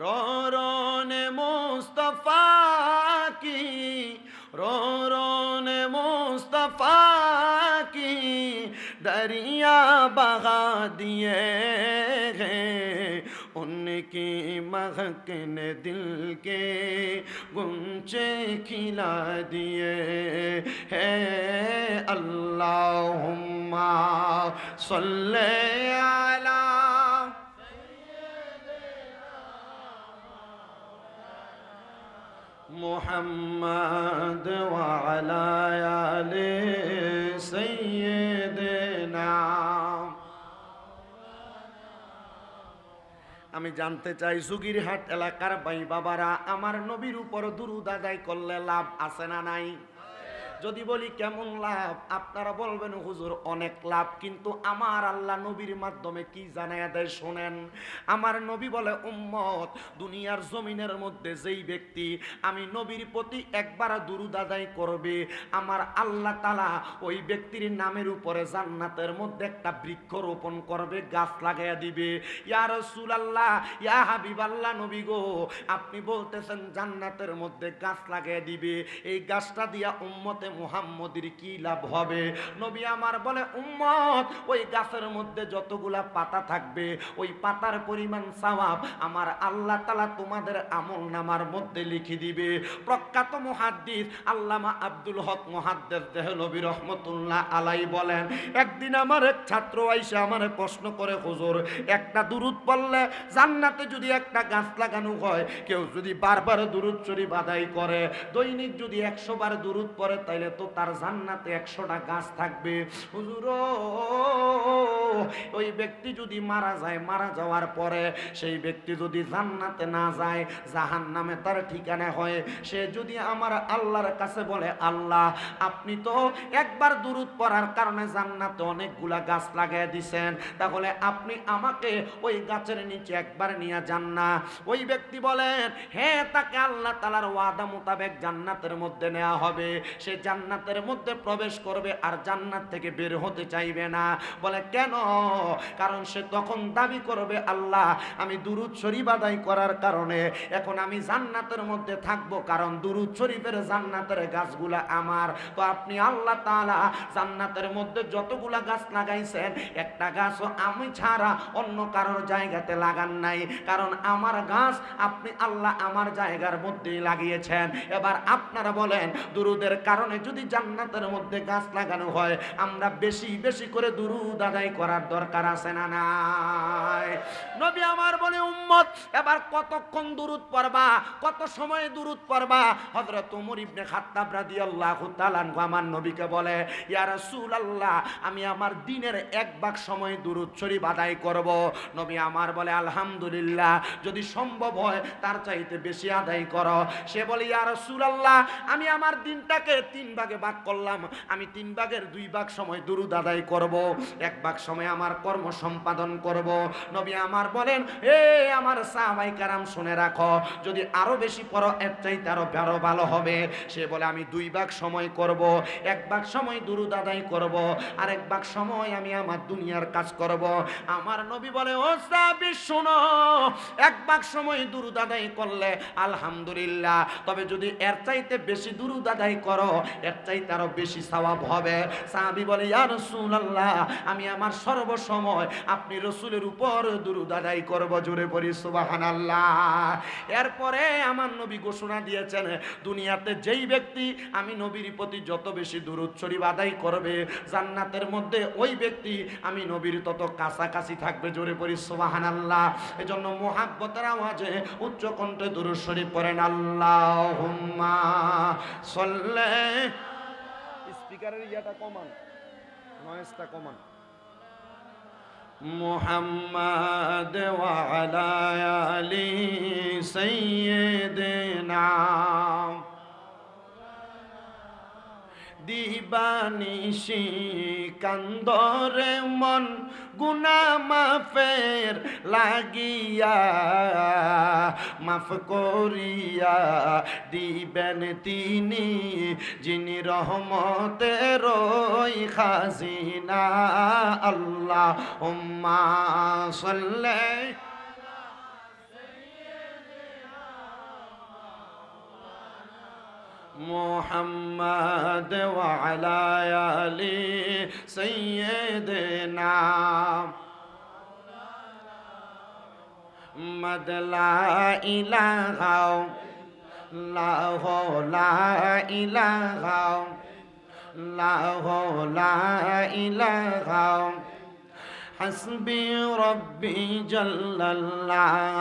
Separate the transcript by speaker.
Speaker 1: رو رو نے مصطفیٰ کی رو رو نے مصطفیٰ کی دریا بہا دیے ہیں ان کی مہک نے دل کے گنچے کھلا دیے ہے۔ اللہم صلی علی মোহাম্মদ وعلى آل سيدنا আমি জানতে চাই সুগিরহাট এলাকার বাই বাবারা আমার নবীর উপর দুরুদ আদায় করলে লাভ আছে না নাই? যদি বলি কেমন লাভ, আপনারা বলবেন, হুজুর, অনেক লাভ। কিন্তু আমার আল্লাহ নবীর মাধ্যমে কি জানায় দেয় শোনেন? আমার নবী বলে, উম্মত, দুনিয়ার জমিনের মধ্যে যেই ব্যক্তি আমি নবীর প্রতি একবার দুরুদ আদায় করবে, আমার আল্লাহ তালা ওই ব্যক্তির নামের উপরে জান্নাতের মধ্যে একটা বৃক্ষ রোপণ করবে, গাছ লাগাইয়া দিবে। ইয়ার ইয়া রাসূলুল্লাহ, ইয়া হাবিবাল্লাহ নবী গো, আপনি বলতেছেন জান্নাতের মধ্যে গাছ লাগাইয়া দিবে। এই গাছটা দিয়া উম্মতে মুহাম্মদের কি লাভ হবে? নবী আমার বলে, উম্মত, ওই গাছের মধ্যে যতগুলা পাতা থাকবে, ওই পাতার পরিমাণ সওয়াব আমার আল্লাহ তালা তোমাদের আমল নামার মধ্যে লিখে দিবে। প্রখ্যাত মুহাদ্দিস আল্লামা আব্দুল হক মুহাদ্দিস দেহলবী রহমতুল্লাহ আলাই বলেন, একদিন আমার এক ছাত্র আইসে আমার প্রশ্ন করে, হুজুর, একটা দুরুদ পড়লে জান্নাতে যদি একটা গাছ লাগানো হয়, কেউ যদি বারবার দুরুদ শরীফ আদায় করে, দৈনিক যদি একশো বার দুরুদ পড়ে তাইলে তো তার জান্নাতে একশোটা গাছ থাকবে। হুজুর ওই ব্যক্তি যদি মারা যায়, মারা যাওয়ার পরে সেই ব্যক্তি যদি জান্নাতে না যায় জাহান নামে তার ঠিকানা হয়। সে যদি আমার আল্লাহর কাছে বলে, আল্লাহ, আপনি তো একবার দুরুদ পড়ার কারণে জান্নাতে অনেকগুলা গাছ লাগাই দিছেন, তাহলে আপনি আমাকে ওই গাছের নিচে একবার নিয়ে যান না। ওই ব্যক্তি বলেন হ্যাঁ তাকে আল্লাহ তালার ওয়াদা মোতাবেক জান্নাতের মধ্যে নেওয়া হবে। সে জান্নাতের মধ্যে প্রবেশ করবে আর জান্নাত থেকে বের হতে চাইবে না। বলে, কেন? কারণ সে তখন দাবি করবে, আল্লাহ, আমি দুরুদ শরীফ আদায় করার কারণে এখন আমি জান্নাতের মধ্যে থাকব, কারণ দুরুদ শরীফের জান্নাতের গাছগুলা আমার। তো আপনি আল্লাহ তালা জান্নাতের মধ্যে যতগুলা গাছ লাগাইছেন, একটা গাছও আমি ছাড়া অন্য কারোর জায়গাতে লাগান নাই। কারণ আমার গাছ আপনি আল্লাহ আমার জায়গার মধ্যেই লাগিয়েছেন। এবার আপনারা বলেন, দুরুদের কারণে যদি জান্নাতের মধ্যে গাছ লাগানো হয়, আমরা বেশি বেশি করে দুরুদ আদায় করার দরকার আছে না নাই? নবী আমার বলে, উম্মত, এবার কতক্ষণ দুরুদ পড়বা? কত সময় দুরুদ পড়বা? হযরত ওমর ইবনে খাত্তাব রাদিয়াল্লাহু তাআলা আমার নবীকে বলে, ইয়া রাসূলুল্লাহ, আমি আমার দিনের এক ভাগ সময় দুরুদ শরীফ আদায় করব। নবী আমার বলে, আলহামদুলিল্লাহ, যদি সম্ভব হয়, তার চাইতে বেশি আদায় করো। সে বলে, ইয়া রাসূলুল্লাহ, আমি আমার দিনটাকে তিন ভাগে ভাগ করলাম, আমি তিন ভাগের দুই ভাগ সময় দুরুদ আদায় করব, এক ভাগ সময় আমার কর্ম সম্পাদন করব। নবী আমার বলেন, এ আমার সাহাবাই কারাম, শুনে রাখো, যদি আরও বেশি পড়ো, এর চাইতে আরও আরও ভালো হবে। সে বলে, আমি দুই ভাগ সময় করব, এক ভাগ সময় দুরুদ আদায় করব আর এক ভাগ সময় আমি আমার দুনিয়ার কাজ করব। আমার নবী বলে, ও সাহাবী, শোনো, এক ভাগ সময় দুরুদ আদায় করলে আলহামদুলিল্লাহ, তবে যদি এর চাইতে বেশি দুরুদ আদায় করো এর চাইতে আরও বেশি সওয়াব হবে। সাহাবী বলে, ইয়া রাসূলুল্লাহ, আমি আমার সর্বসময় আপনি রসুলের উপর দুরুদ আদায় করব জোরে পড়ি সুবহানাল্লাহ। এরপরে আমার নবী ঘোষণা দিয়েছেন, দুনিয়াতে যেই ব্যক্তি আমি নবীর প্রতি যত বেশি দুরুদ শরীফ আদায় করবে, জান্নাতের মধ্যে ওই ব্যক্তি আমি নবীর তত কাছাকাছি থাকবে জোরে পড়ি সুবহানাল্লাহ। এজন্য মোহাব্বতের আওয়াজে উচ্চ কণ্ঠে দুরুদ শরীফ পড়েন, আল্লাহুম্মা সাল্লি স্পিকারের ইয়াটা কমান নয়েজটা কমান। মোহাম্মদ ওয়ালা আলি সাইয়্যিদিনা। দিবানিশি কান্দরে মন গুনা মাফের লাগিয়া মাফ করিয়া দিবেন তিনি যিনি রহমতের খাজিনা আল্লাহ উম্মা সাল্লাল্লাহু محمد وعلى آل سيدنا محمد. لا إله لا لا إله لا لا إله. حسبي ربي جل الله.